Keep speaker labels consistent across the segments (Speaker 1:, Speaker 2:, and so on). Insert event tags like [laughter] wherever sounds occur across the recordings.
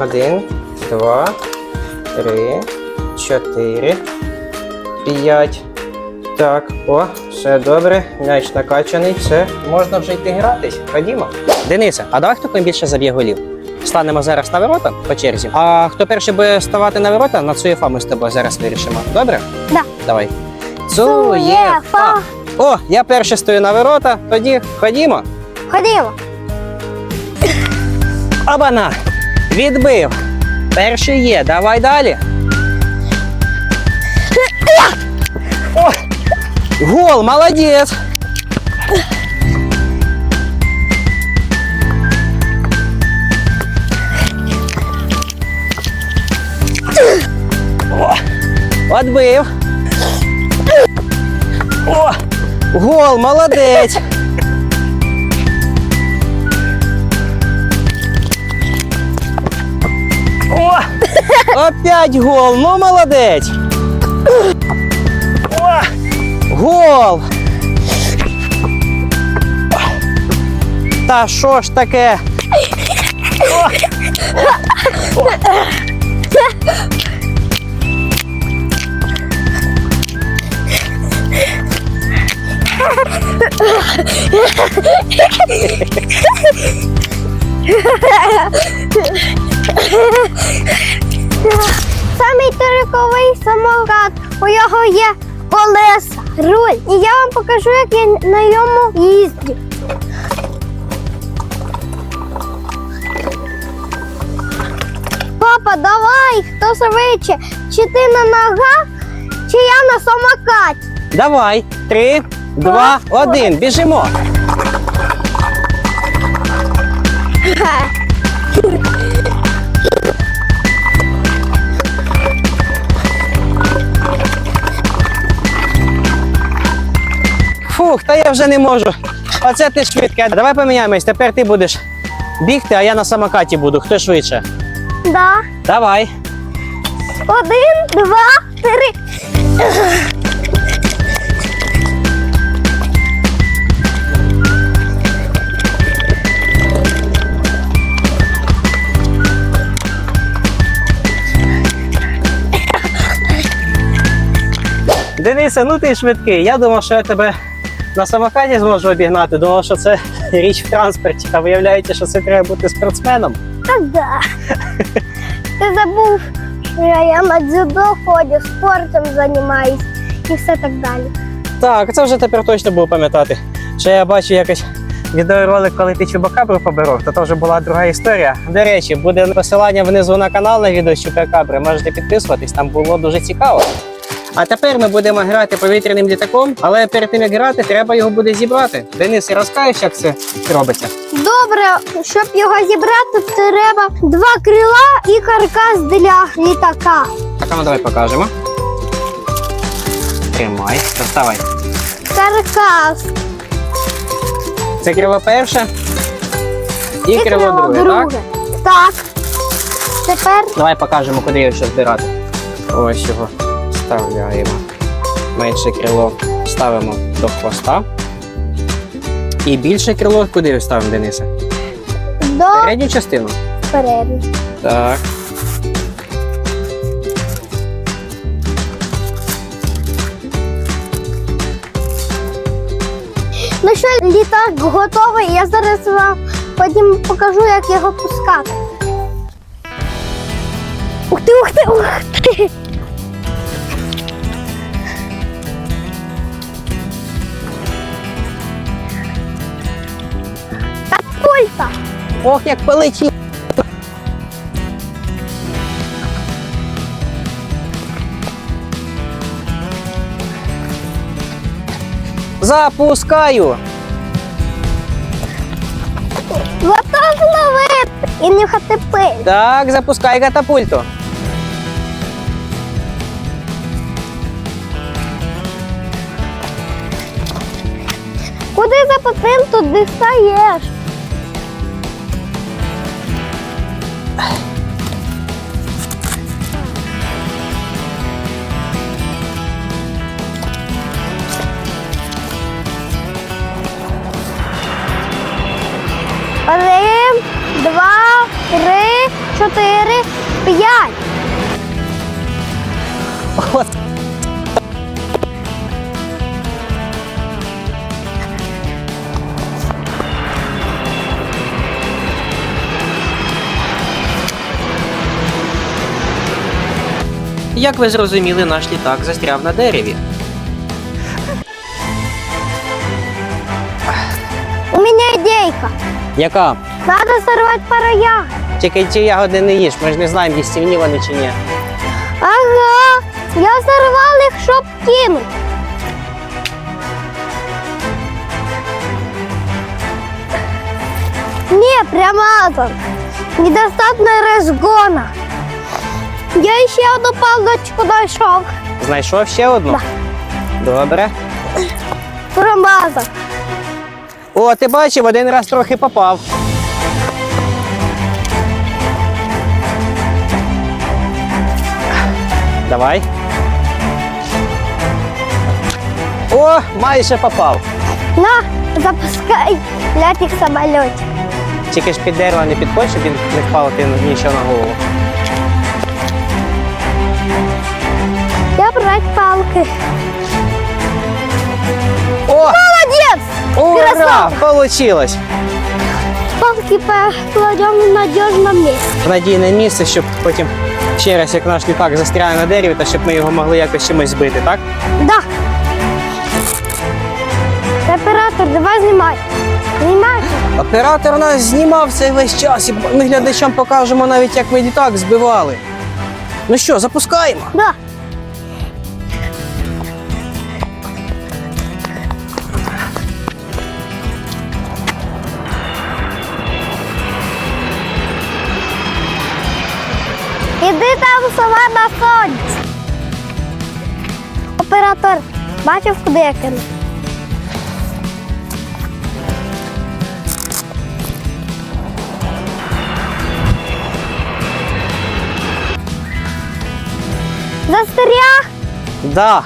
Speaker 1: Один, два, три, чотири, п'ять. Так, о, все добре. М'яч накачаний, все, можна вже йти гратись. Ходімо. Денисе, а давай хто ким більше заб'є голів? Станемо зараз на ворота по черзі. А хто перший буде ставати на ворота, на цуєфа ми з тобою зараз вирішимо. Добре?
Speaker 2: Да.
Speaker 1: Давай.
Speaker 2: Цуєфа.
Speaker 1: О, я перший стою на ворота, тоді ходімо.
Speaker 2: Ходімо.
Speaker 1: Обана! Відбив. Перший є, давай далі. О! Гол, молодець! О! Отбив. О! Гол, молодець! Опять гол! Ну молодець! О! Гол! Та що ж таке? О! О!
Speaker 2: Самий триковий самокат. У нього є колеса, руль. І я вам покажу, як я на ньому їздю. Папа, давай, хто швидше? Чи ти на ногах, чи я на самокаті?
Speaker 1: Давай, три, два, один, біжимо. [laughs] Фух, та я вже не можу. Оце ти швидке. Давай поміняємось. Тепер ти будеш бігти, а я на самокаті буду. Хто швидше?
Speaker 2: Да.
Speaker 1: Давай.
Speaker 2: Один, два, три.
Speaker 1: Денисе, ну ти швидкий. Я думав, що я тебе на самокаті зможу обігнати. Думав, що це [laughs] річ в транспорті. А виявляється, що це треба бути спортсменом.
Speaker 2: Та да. Ти забув, що я на дзюдо ходжу, спортом займаюсь і все так далі.
Speaker 1: Так, це вже тепер точно буду пам'ятати. Що я бачу якось відеоролик, коли ти чупакабру поборов, то це вже була друга історія. До речі, буде посилання внизу на канал на відео з чупакабри. Можете підписуватись, там було дуже цікаво. А тепер ми будемо грати повітряним літаком, але перед тим як грати, треба його буде зібрати. Денис, розкажеш, як це робиться?
Speaker 2: Добре, щоб його зібрати, треба два крила і каркас для літака.
Speaker 1: Так, а ну давай покажемо. Тримай, доставай.
Speaker 2: Каркас.
Speaker 1: Це крило перше і, крило друге, так?
Speaker 2: Так. Тепер
Speaker 1: Давай покажемо, куди його ще збирати. Ось його вставляємо. Менше крило ставимо до хвоста. І більше крило куди ставимо, Денисе?
Speaker 2: до
Speaker 1: Передню частину.
Speaker 2: переднього.
Speaker 1: Так.
Speaker 2: Ну що, літак готовий. Я зараз вам потім покажу, як його пускати. Ух ти, ух ти, ух ти.
Speaker 1: Ох, як полетів! Запускаю!
Speaker 2: Готов ловити і нюхати пиль.
Speaker 1: Так, запускай катапульту.
Speaker 2: Куди запустим, туди стаєш. Один, два, три, чотири, п'ять.
Speaker 1: От.
Speaker 3: Як ви зрозуміли, наш літак застряв на дереві.
Speaker 2: У мене ідейка.
Speaker 1: Яка?
Speaker 2: Надо сорвати пару ягод.
Speaker 1: Тільки ці ягоди не їж, ми ж не знаємо, їстівні вони чи ні.
Speaker 2: Ага. Я сорвав їх, щоб кинуть. Не, промазал. Недостатньо розгона. Я ще одну палочку знайшов.
Speaker 1: Знайшов ще одну? Добре.
Speaker 2: Промазав.
Speaker 1: О, ти бачив, один раз трохи попав. Давай. О, майже попав.
Speaker 2: На, запускай лятих самолітів.
Speaker 1: Тільки ж під дерево не підходь, щоб він не впав ти нічого на голову.
Speaker 2: Я брать палки.
Speaker 1: О!
Speaker 2: Молодець!
Speaker 1: Ура!
Speaker 2: Красава!
Speaker 1: Получилось!
Speaker 2: Палки покладемо в надіжне місце.
Speaker 1: В надійне місце, щоб потім ще раз, як наш літак застряє на дереві, то щоб ми його могли якось чимось збити, так?
Speaker 2: Да. Оператор, давай знімай. Знімай.
Speaker 1: Оператор нас знімав цей весь час, і ми глядачам покажемо навіть, як ми літак збивали. Ну що, запускаємо?
Speaker 2: Да. На сонці. Оператор, бачив, куди я кинув? Застряг?
Speaker 1: Да.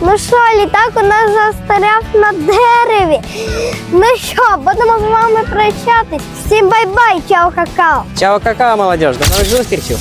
Speaker 2: Ну що, літак у нас застряв на дереві. Ну що, будемо з вами прощатись. Всім бай-бай, чао, какао.
Speaker 1: Чао, какао, молодежь. До нових зустрічей.